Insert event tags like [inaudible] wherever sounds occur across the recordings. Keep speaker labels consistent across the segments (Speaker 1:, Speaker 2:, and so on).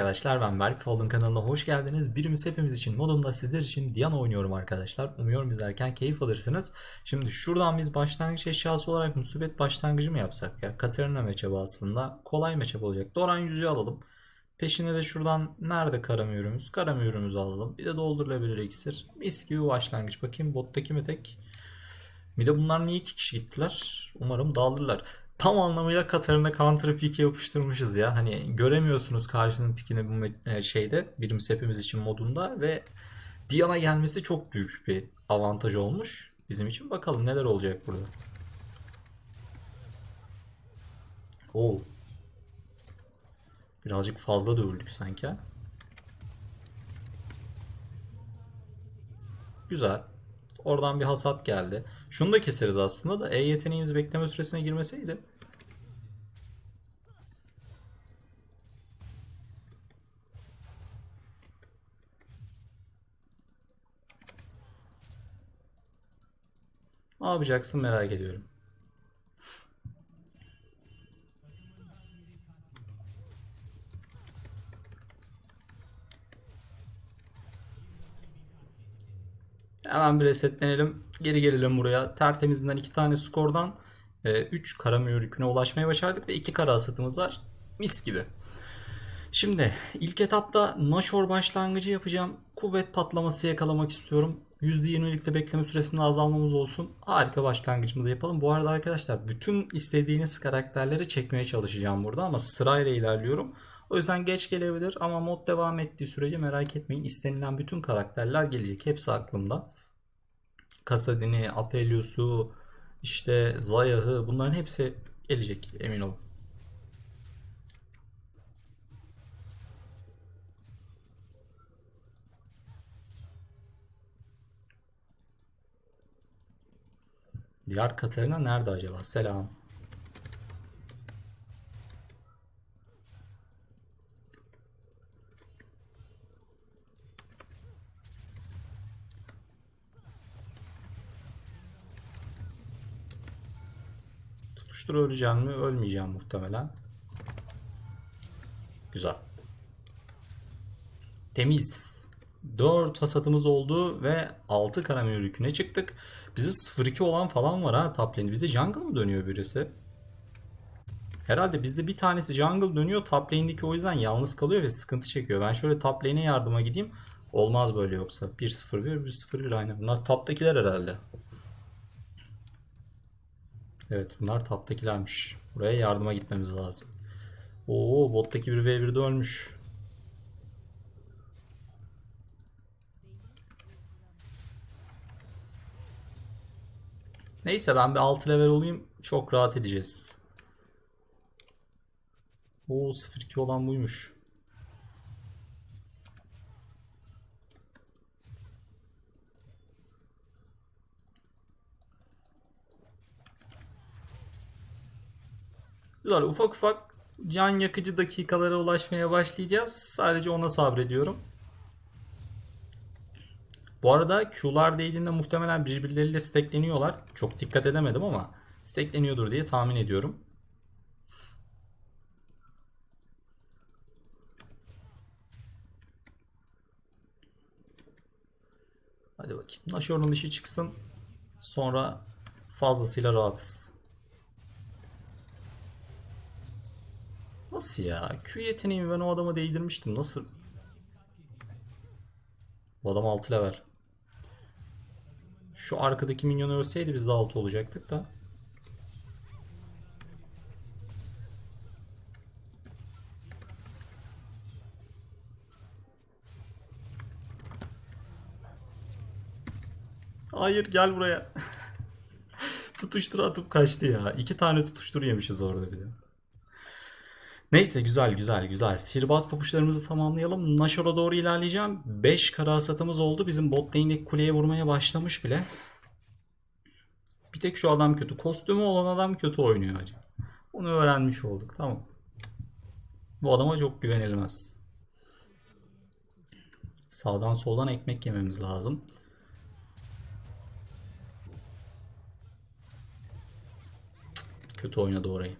Speaker 1: arkadaşlar ben Berk Fallen kanalına hoş geldiniz. Birimiz hepimiz için modunda sizler için Diana oynuyorum arkadaşlar. Umuyorum izlerken keyif alırsınız. Şimdi şuradan biz başlangıç eşyası olarak musibet başlangıcı mı yapsak ya? Katarina matchup'ı aslında kolay matchup olacak. Doran yüzüğü alalım. Peşine de şuradan nerede kara mühürümüz? Kara mühürümüzü alalım. Bir de doldurulabilir iksir. Mis gibi başlangıç. Bakayım bottaki mi tek? Bir de bunlar niye iki kişi gittiler? Umarım dağılırlar. Tam anlamıyla Katarina counter pick'e yapıştırmışız ya. Hani göremiyorsunuz karşının pickini bu e, şeyde. Birimiz hepimiz için modunda ve Diana gelmesi çok büyük bir avantaj olmuş bizim için. Bakalım neler olacak burada. Oo. Birazcık fazla dövüldük sanki. Güzel. Oradan bir hasat geldi. Şunu da keseriz aslında da E yeteneğimiz bekleme süresine girmeseydi. Ne yapacaksın merak ediyorum. Hemen bir resetlenelim. Geri gelelim buraya. Tertemizinden iki tane skordan 3 kara mühür yüküne ulaşmaya başardık ve 2 kara hasatımız var. Mis gibi. Şimdi ilk etapta Nashor başlangıcı yapacağım. Kuvvet patlaması yakalamak istiyorum. %20'likte bekleme süresinde azalmamız olsun. Harika başlangıcımızı yapalım. Bu arada arkadaşlar bütün istediğiniz karakterleri çekmeye çalışacağım burada ama sırayla ilerliyorum. O yüzden geç gelebilir ama mod devam ettiği sürece merak etmeyin. İstenilen bütün karakterler gelecek. Hepsi aklımda. Kasadin'i, Apelios'u, işte Zayah'ı bunların hepsi gelecek emin olun. Diğer Katarina nerede acaba? Selam. Tutuştur öleceğim mi? Ölmeyeceğim muhtemelen. Güzel. Temiz. 4 hasatımız oldu ve 6 karamür yüküne çıktık. Bize 0-2 olan falan var ha top lane. Bizde jungle mı dönüyor birisi? Herhalde bizde bir tanesi jungle dönüyor. Top lane'deki o yüzden yalnız kalıyor ve sıkıntı çekiyor. Ben şöyle top lane'e yardıma gideyim. Olmaz böyle yoksa. 1-0-1, 1-0-1 aynen. Bunlar top'takiler herhalde. Evet bunlar top'takilermiş. Buraya yardıma gitmemiz lazım. Oo bottaki bir V1'de ölmüş. Neyse ben bir 6 level olayım. Çok rahat edeceğiz. Oo 0-2 olan buymuş. Güzel ufak ufak can yakıcı dakikalara ulaşmaya başlayacağız. Sadece ona sabrediyorum. Bu arada Q'lar değdiğinde muhtemelen birbirleriyle stackleniyorlar. Çok dikkat edemedim ama stackleniyordur diye tahmin ediyorum. Hadi bakayım. Nashor'un işi çıksın. Sonra fazlasıyla rahatız. Nasıl ya? Q yeteneğimi ben o adama değdirmiştim. Nasıl? Bu adam 6 level. Şu arkadaki minyon ölseydi biz de 6 olacaktık da. Hayır gel buraya. [laughs] tutuştur atıp kaçtı ya. İki tane tutuştur yemişiz orada bir de. Neyse güzel güzel güzel. Sihirbaz papuçlarımızı tamamlayalım. Nashor'a doğru ilerleyeceğim. 5 kara hasatımız oldu. Bizim bot lane'deki kuleye vurmaya başlamış bile. Bir tek şu adam kötü. Kostümü olan adam kötü oynuyor acaba. Onu öğrenmiş olduk. Tamam. Bu adama çok güvenilmez. Sağdan soldan ekmek yememiz lazım. Kötü oynadı orayı.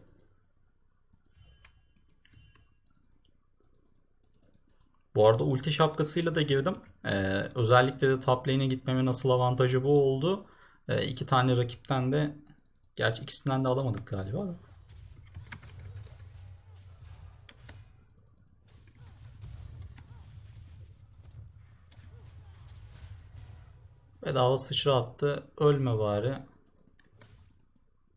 Speaker 1: Bu arada ulti şapkasıyla da girdim. Ee, özellikle de top lane'e gitmemin nasıl avantajı bu oldu. Ee, iki tane rakipten de gerçi ikisinden de alamadık galiba da. Bedava sıçra attı. Ölme bari.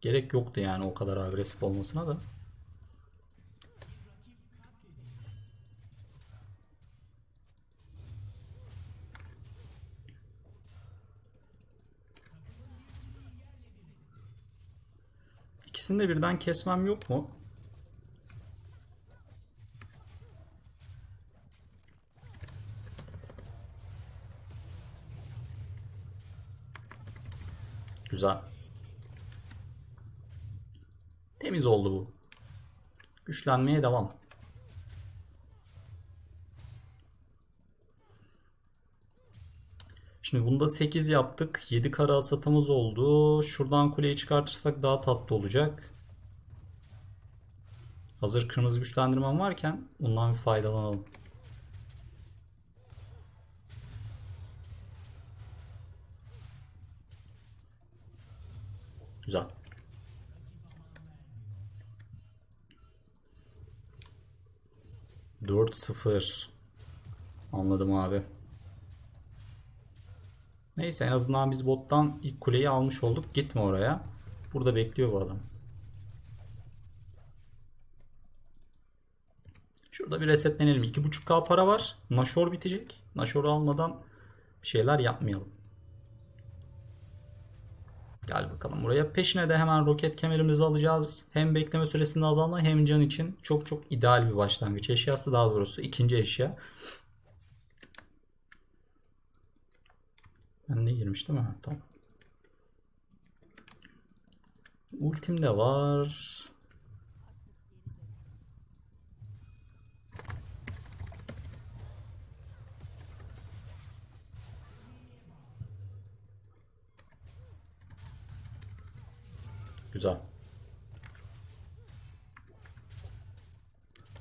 Speaker 1: Gerek yoktu yani o kadar agresif olmasına da. İkisini de birden kesmem yok mu? Güzel. Temiz oldu bu. Güçlenmeye devam. Şimdi bunda 8 yaptık. 7 kara hasatımız oldu. Şuradan kuleyi çıkartırsak daha tatlı olacak. Hazır kırmızı güçlendirmem varken bundan bir faydalanalım. Güzel. Dört sıfır. Anladım abi. Neyse en azından biz bottan ilk kuleyi almış olduk. Gitme oraya. Burada bekliyor bu adam. Şurada bir resetlenelim. 2.5k para var. Nashor bitecek. Nashor'u almadan bir şeyler yapmayalım. Gel bakalım buraya. Peşine de hemen roket kemerimizi alacağız. Hem bekleme süresinde azalma hem can için çok çok ideal bir başlangıç eşyası daha doğrusu ikinci eşya. Ben de girmiş değil mi? Tamam. Ultim var. Güzel.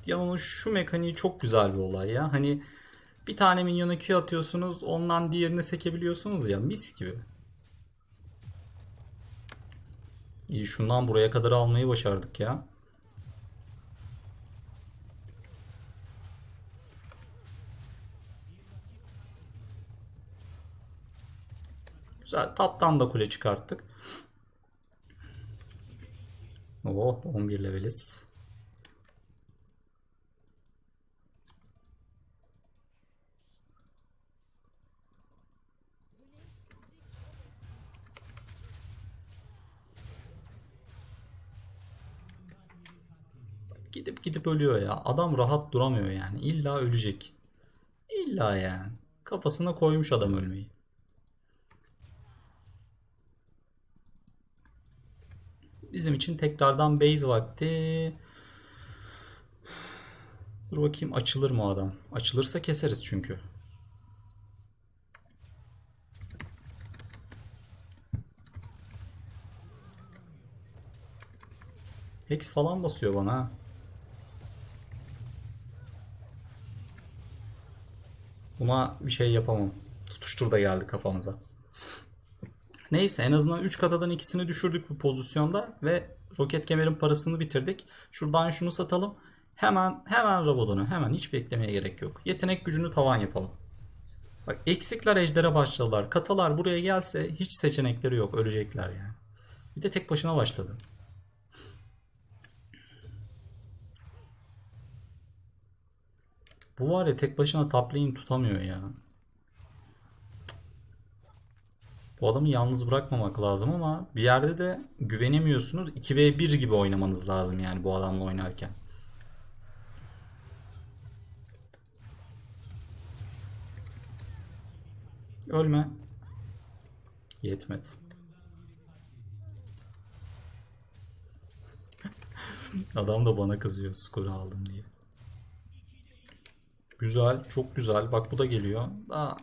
Speaker 1: Yalnız şu mekaniği çok güzel bir olay ya. Hani bir tane minyona Q atıyorsunuz ondan diğerini sekebiliyorsunuz ya mis gibi. İyi şundan buraya kadar almayı başardık ya. Güzel. Taptan da kule çıkarttık. Oh 11 leveliz. Gidip gidip ölüyor ya. Adam rahat duramıyor yani. İlla ölecek. İlla yani. Kafasına koymuş adam ölmeyi. Bizim için tekrardan base vakti. Dur bakayım açılır mı adam? Açılırsa keseriz çünkü. Hex falan basıyor bana Buna bir şey yapamam. Tutuştur da geldi kafamıza. Neyse en azından 3 katadan ikisini düşürdük bu pozisyonda ve roket kemerin parasını bitirdik. Şuradan şunu satalım. Hemen hemen Rabadon'u hemen hiç beklemeye gerek yok. Yetenek gücünü tavan yapalım. Bak eksikler ejdere başladılar. Katalar buraya gelse hiç seçenekleri yok. Ölecekler yani. Bir de tek başına başladı. Bu var ya tek başına top lane tutamıyor ya. Bu adamı yalnız bırakmamak lazım ama bir yerde de güvenemiyorsunuz. 2v1 gibi oynamanız lazım yani bu adamla oynarken. Ölme. Yetmedi. [laughs] Adam da bana kızıyor skoru aldım diye. Güzel, çok güzel. Bak bu da geliyor. Daha...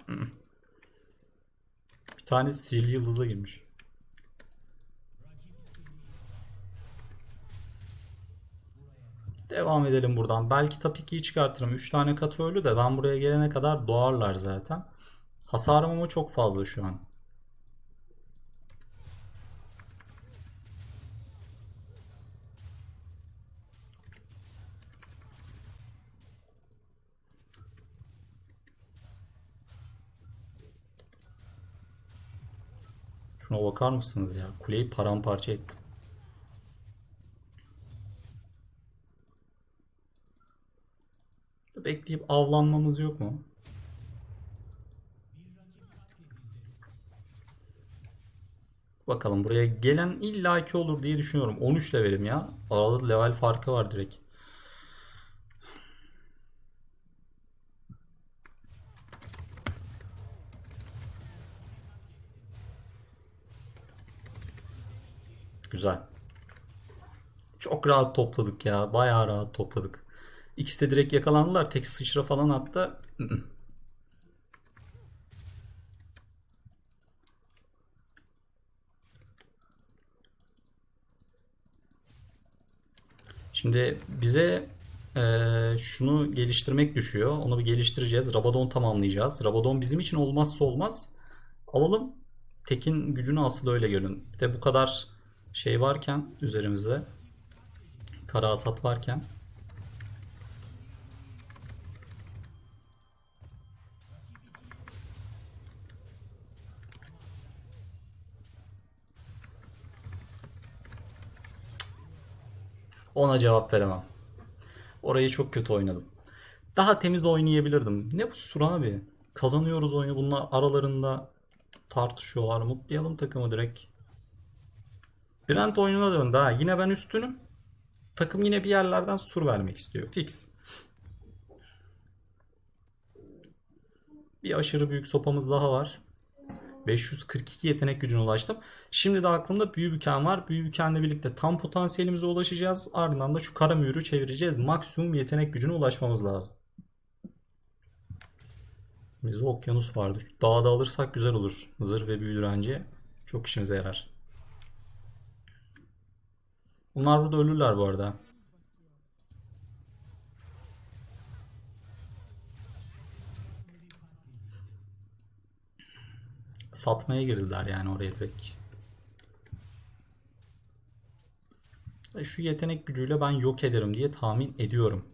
Speaker 1: Bir tane sihirli yıldıza girmiş. Devam edelim buradan. Belki tap 2'yi çıkartırım. 3 tane katı ölü de ben buraya gelene kadar doğarlar zaten. Hasarım ama çok fazla şu an. Şuna bakar mısınız ya? Kuleyi paramparça ettim. Bekleyip avlanmamız yok mu? Bakalım buraya gelen illaki olur diye düşünüyorum. 13 levelim ya. Arada level farkı var direkt. Güzel. Çok rahat topladık ya. Bayağı rahat topladık. İkisi de direkt yakalandılar. Tek sıçra falan attı. Şimdi bize eee, şunu geliştirmek düşüyor. Onu bir geliştireceğiz. Rabadon tamamlayacağız. Rabadon bizim için olmazsa olmaz. Alalım. Tekin gücünü asıl öyle görün. Bir de bu kadar şey varken üzerimizde kara hasat varken ona cevap veremem. Orayı çok kötü oynadım. Daha temiz oynayabilirdim. Ne bu Suran abi? Kazanıyoruz oyunu. Bunlar aralarında tartışıyorlar. Mutlayalım takımı direkt. Brent oyununa döndü ha. Yine ben üstünüm. Takım yine bir yerlerden sur vermek istiyor. Fix. Bir aşırı büyük sopamız daha var. 542 yetenek gücüne ulaştım. Şimdi de aklımda büyü büken var. Büyü bükenle birlikte tam potansiyelimize ulaşacağız. Ardından da şu kara mühürü çevireceğiz. Maksimum yetenek gücüne ulaşmamız lazım. Bizde okyanus vardı. Şu Dağda alırsak güzel olur. Zırh ve büyü direnci çok işimize yarar. Bunlar burada ölürler bu arada. Satmaya girdiler yani oraya direkt. Şu yetenek gücüyle ben yok ederim diye tahmin ediyorum.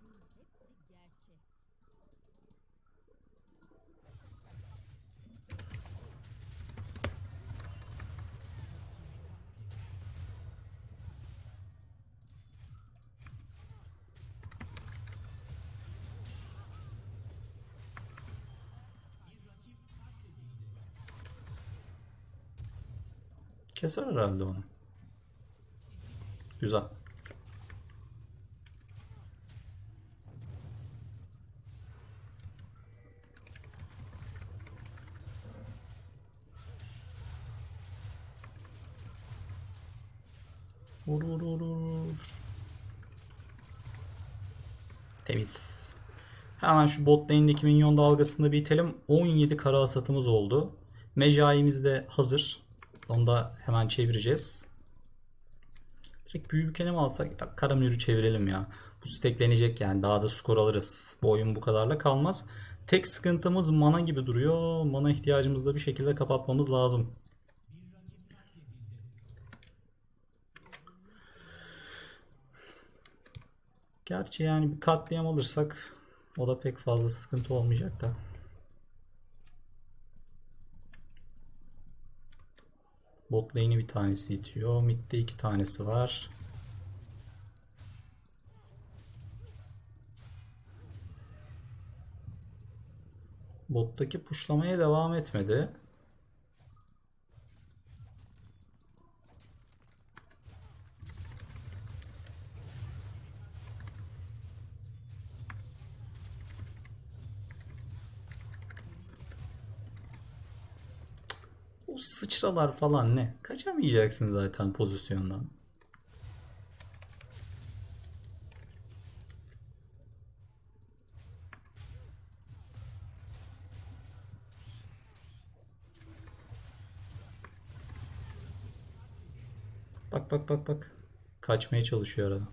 Speaker 1: Keser herhalde onu. Güzel. Vur vur vur vur. Temiz. Hemen şu bot lane'deki minyon dalgasını bir itelim. 17 kara hasatımız oldu. Mecai'miz de hazır. Onu da hemen çevireceğiz. Direkt büyü bükeni mi alsak? Ya, kara mührü çevirelim ya. Bu steklenecek yani. Daha da skor alırız. Bu oyun bu kadarla kalmaz. Tek sıkıntımız mana gibi duruyor. Mana ihtiyacımızı da bir şekilde kapatmamız lazım. Gerçi yani bir katliam alırsak o da pek fazla sıkıntı olmayacak da. Bot lane'i bir tanesi itiyor. Mid'de iki tanesi var. Bot'taki pushlamaya devam etmedi. Sıçralar falan ne? Kaçamayacaksın zaten pozisyondan. Bak bak bak bak. Kaçmaya çalışıyor arada.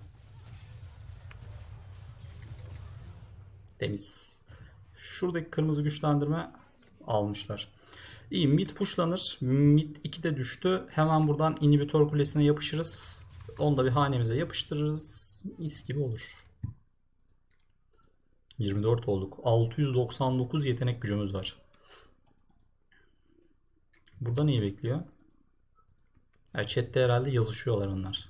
Speaker 1: Temiz. Şuradaki kırmızı güçlendirme almışlar. İyi mid pushlanır. Mid 2 de düştü. Hemen buradan inhibitor kulesine yapışırız. Onu da bir hanemize yapıştırırız. Mis gibi olur. 24 olduk. 699 yetenek gücümüz var. Burada neyi bekliyor? Ya chatte herhalde yazışıyorlar onlar.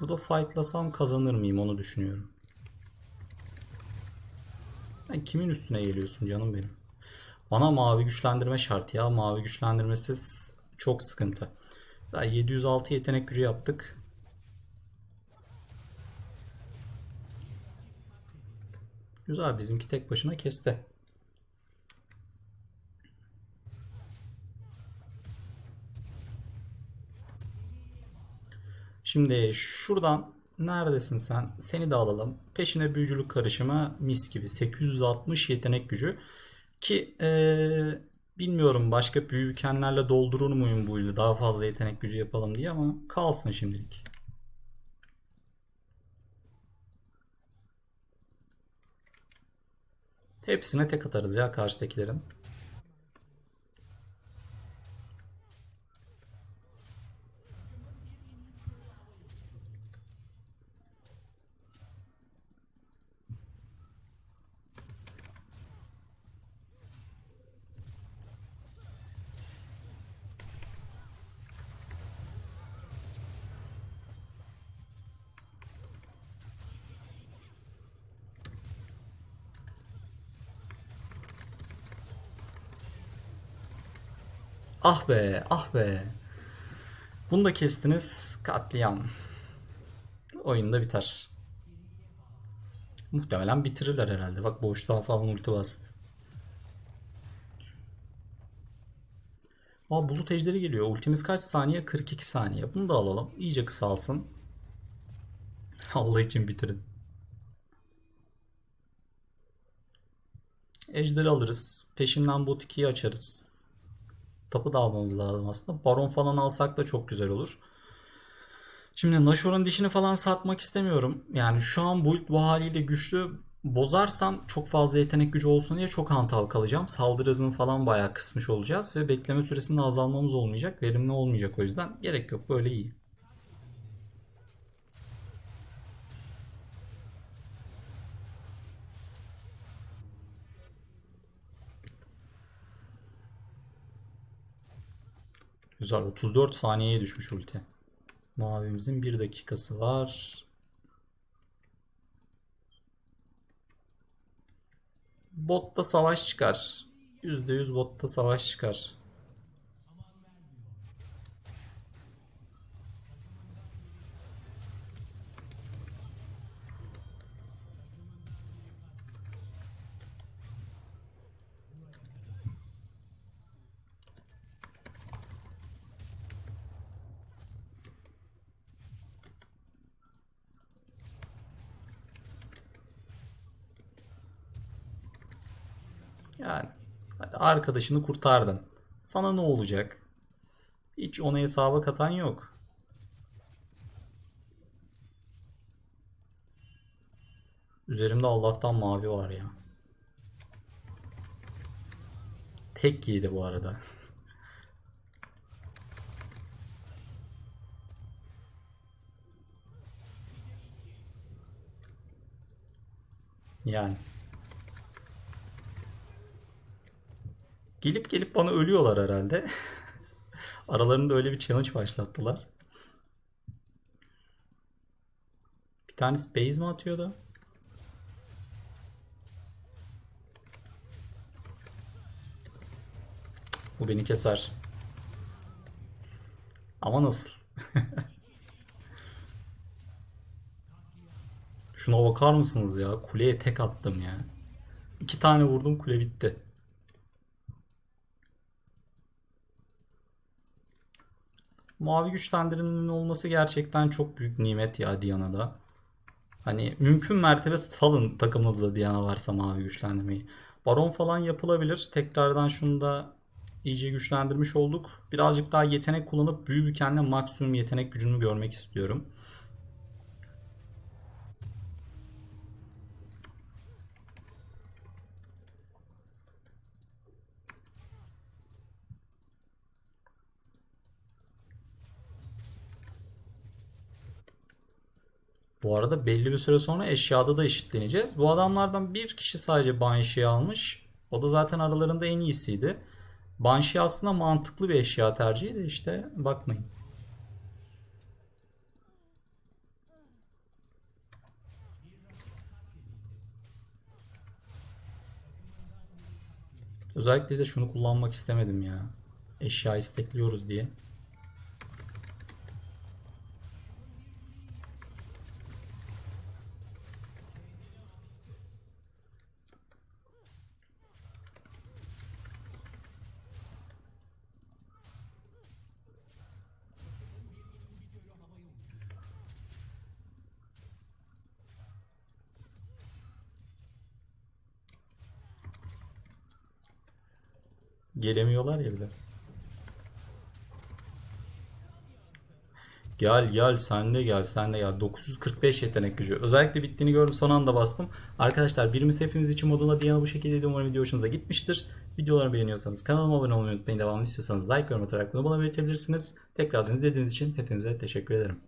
Speaker 1: Burada fightlasam kazanır mıyım onu düşünüyorum. Sen kimin üstüne geliyorsun canım benim? Bana mavi güçlendirme şart ya. Mavi güçlendirmesiz çok sıkıntı. Daha 706 yetenek gücü yaptık. Güzel bizimki tek başına kesti. Şimdi şuradan neredesin sen? Seni de alalım. Peşine büyücülük karışımı mis gibi 860 yetenek gücü. Ki eee, bilmiyorum başka büyükenlerle doldurur muyum bu yılı daha fazla yetenek gücü yapalım diye ama kalsın şimdilik. Hepsine tek atarız ya karşıdakilerin. Ah be, ah be. Bunu da kestiniz. Katliam. Oyunda biter. Muhtemelen bitirirler herhalde. Bak boşluğa falan ulti bastı. Aa bulut ejderi geliyor. Ultimiz kaç saniye? 42 saniye. Bunu da alalım. İyice kısalsın. [laughs] Allah için bitirin. Ejderi alırız. Peşinden bot 2'yi açarız. Tapu da almamız lazım aslında. Baron falan alsak da çok güzel olur. Şimdi Nashor'un dişini falan satmak istemiyorum. Yani şu an build bu haliyle güçlü. Bozarsam çok fazla yetenek gücü olsun diye çok hantal kalacağım. Saldırı hızını falan bayağı kısmış olacağız. Ve bekleme süresinde azalmamız olmayacak. Verimli olmayacak o yüzden. Gerek yok böyle iyi. Güzel 34 saniyeye düşmüş ulti. Mavimizin 1 dakikası var. Botta savaş çıkar. %100 botta savaş çıkar. Yani hadi arkadaşını kurtardın. Sana ne olacak? Hiç ona hesaba katan yok. Üzerimde Allah'tan mavi var ya. Tek giydi bu arada. [laughs] Yani. Gelip gelip bana ölüyorlar herhalde. [laughs] Aralarında öyle bir challenge başlattılar. Bir tanesi base mi atıyordu? Bu beni keser. Ama nasıl? [laughs] Şuna bakar mısınız ya? Kuleye tek attım ya. İki tane vurdum kule bitti. Mavi güçlendirmenin olması gerçekten çok büyük nimet ya Diana'da. Hani mümkün mertebe salın takımınızda Diana varsa mavi güçlendirmeyi. Baron falan yapılabilir. Tekrardan şunu da iyice güçlendirmiş olduk. Birazcık daha yetenek kullanıp büyü bükenle maksimum yetenek gücünü görmek istiyorum. Bu arada belli bir süre sonra eşyada da eşitleneceğiz. Bu adamlardan bir kişi sadece Banshee'yi almış. O da zaten aralarında en iyisiydi. Banshee aslında mantıklı bir eşya tercihi de işte bakmayın. Özellikle de şunu kullanmak istemedim ya. Eşya istekliyoruz diye. Gelemiyorlar ya bile. Gel gel sen de gel sen de gel. 945 yetenek gücü. Özellikle bittiğini gördüm son anda bastım. Arkadaşlar birimiz hepimiz için moduna Diana bu şekilde umarım video hoşunuza gitmiştir. Videolarımı beğeniyorsanız kanalıma abone olmayı unutmayın. Devamlı istiyorsanız like yorum atarak bunu bana belirtebilirsiniz. Tekrardan izlediğiniz için hepinize teşekkür ederim.